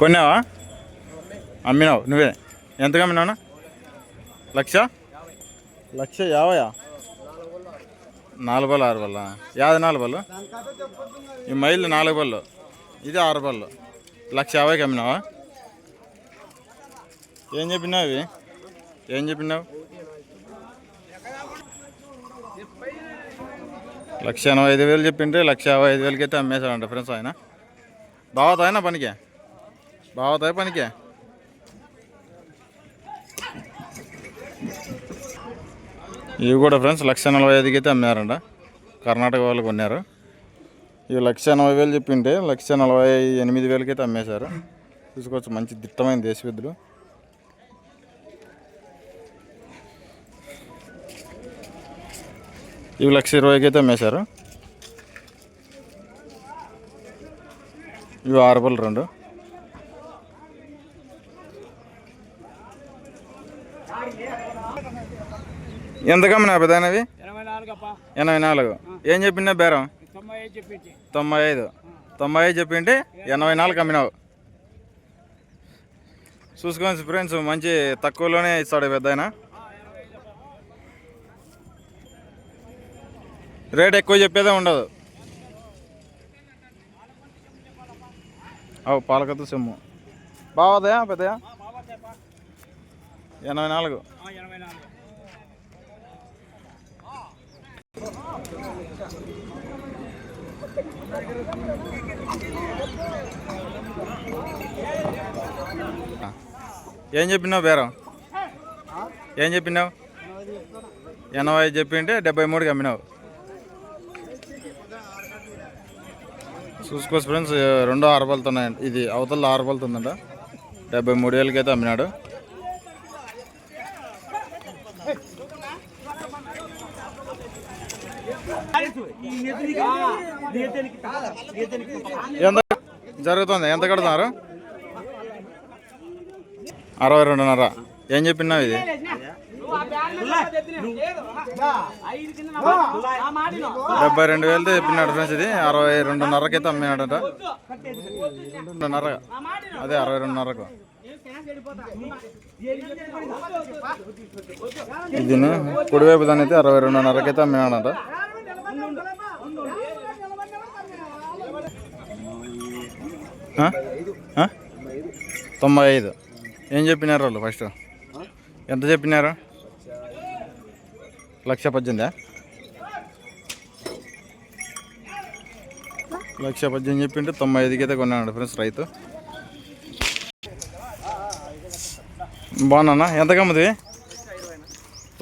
కొన్నావా? అమ్మినావు నువ్వే. ఎంతగా అమ్మినావునా లక్ష? లక్ష యాభయా నాలుగు బళ్ళు ఆరు బళ్ళు? యాభై నాలుగు బళ్ళు? ఈ మైళ్ళు నాలుగు బళ్ళు. ఇది ఆరు బళ్ళు. లక్ష యాభైకి అమ్మినావా? ఏం చెప్పినావు ఇవి ఏం చెప్పినావు? లక్ష ఎనభై ఐదు వేలు చెప్పింటే లక్ష యాభై ఐదు వేలకైతే అయితే అమ్మేశాడంట ఫ్రెండ్స్ ఆయన. బావతాయినా పనికే? బావతాయి పనికే. ఇవి కూడా ఫ్రెండ్స్ లక్ష నలభై ఐదుకి అయితే అమ్మారంట. కర్ణాటక వాళ్ళు కొన్నారు. ఇవి లక్ష ఎనభై వేలు చెప్పింటే లక్ష నలభై ఎనిమిది వేలకి అయితే అమ్మేశారు. చూసుకోవచ్చు మంచి దిట్టమైన దేశవిద్యులు ఇవి లక్ష ఇరవైకి అయితే అమ్మేశారు. ఇవి ఆరు రెండు. ఎంత కమ్మినా పెద్దనవి ఎనభై నాలుగు అప్ప ఎనభై నాలుగు. ఏం చెప్పిందా బేరం? తొంభై ఐదు చెప్పించి తొంభై ఐదు. తొంభై ఐదు చెప్పింటే ఎనభై నాలుగు అమ్మినావు చూసుకోండి ఫ్రెండ్స్ మంచి తక్కువలోనే ఇస్తాడు పెద్ద ఆయన. రేట్ ఎక్కువ చెప్పేదే ఉండదు. అవు పాలకత్త సొమ్ము. బావదయా పెద్దయా? ఎనభై నాలుగు ఎనభై నాలుగు ఏం చెప్పినావు బేరం? ఏం చెప్పినావు? ఎనభై ఐదు చెప్పింటే డెబ్బై మూడుకి అమ్మినావు. చూసుకోవచ్చు ఫ్రెండ్స్ రెండో ఆరుబలతో ఉన్నాయండి ఇది అవతల ఆరుబలతో ఉందంట. డెబ్బై మూడు వేలకి అయితే అమ్మినాడు. ఎంత జరుగుతుంది? ఎంత కడుతున్నారు? అరవై రెండున్నర. ఏం చెప్పినా ఇది? డెబ్బై రెండు వేలతో చెప్పినాడు ఫ్రెండ్స్ ఇది. అరవై రెండున్నరకి అమ్మినాడట రెండున్నర అదే అరవై రెండున్నరకు. ఇది కుడివైపు దాని అయితే అరవై రెండున్నరకి అయితే అమ్మినాడట తొంభై ఐదు. ఏం చెప్పినారు వాళ్ళు ఫస్ట్? ఎంత చెప్పినారు? లక్ష పద్దెనిమిదా? లక్ష పద్దెనిమిది చెప్పింటే తొంభై ఐదుకి అయితే కొన్నాడు ఫ్రెండ్స్ రైతు. బాగున్నా ఎంత కమ్మది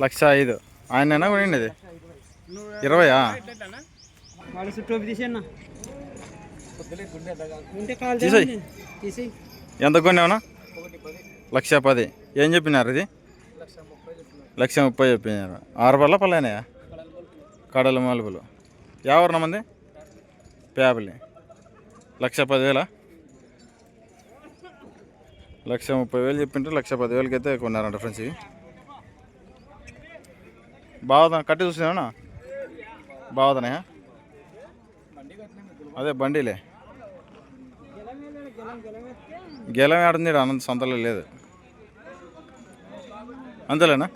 లక్ష ఐదు. ఆయనైనా కొనండి ఇది ఇరవయా ఎంత కొన్నావునా? లక్ష పది. ఏం చెప్పినారు ఇది? లక్ష ముప్పై చెప్పినారు. ఆరు పళ్ళ పల్లెనాయా కడల మలుపులు. ఎవరు మంది? పేపలి లక్ష పదివేల? లక్ష ముప్పై వేలు చెప్పింటే లక్ష పదివేలకి అయితే కొన్నారంట ఫ్రెండ్స్ ఇవి. బాగుదా కట్టి చూసినా బాగుదనాయా అదే బండిలే. గెలం ఆడుంది అనంత సంతలో లేదు. అంతేలేనా?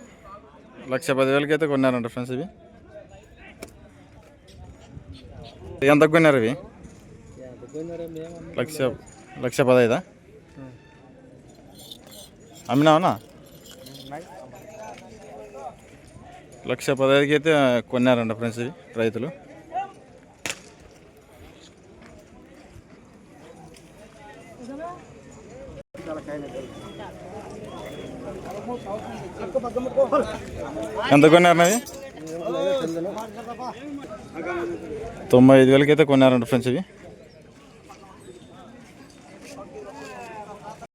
లక్ష పదివేలకి అయితే కొన్నారంట ఫ్రెండ్స్ ఇవి. ఎంత కొన్నారు ఇవి? లక్ష లక్ష పదైదా అమ్మినావనా లక్ష పదహైదుకి అయితే కొన్నారంట ఫ్రెండ్స్ ఇవి రైతులు. ఎంత కొన్నారు అవి తొంభై ఐదు వేలకి అయితే కొన్నారంట ఫ్రెండ్స్ ఇవి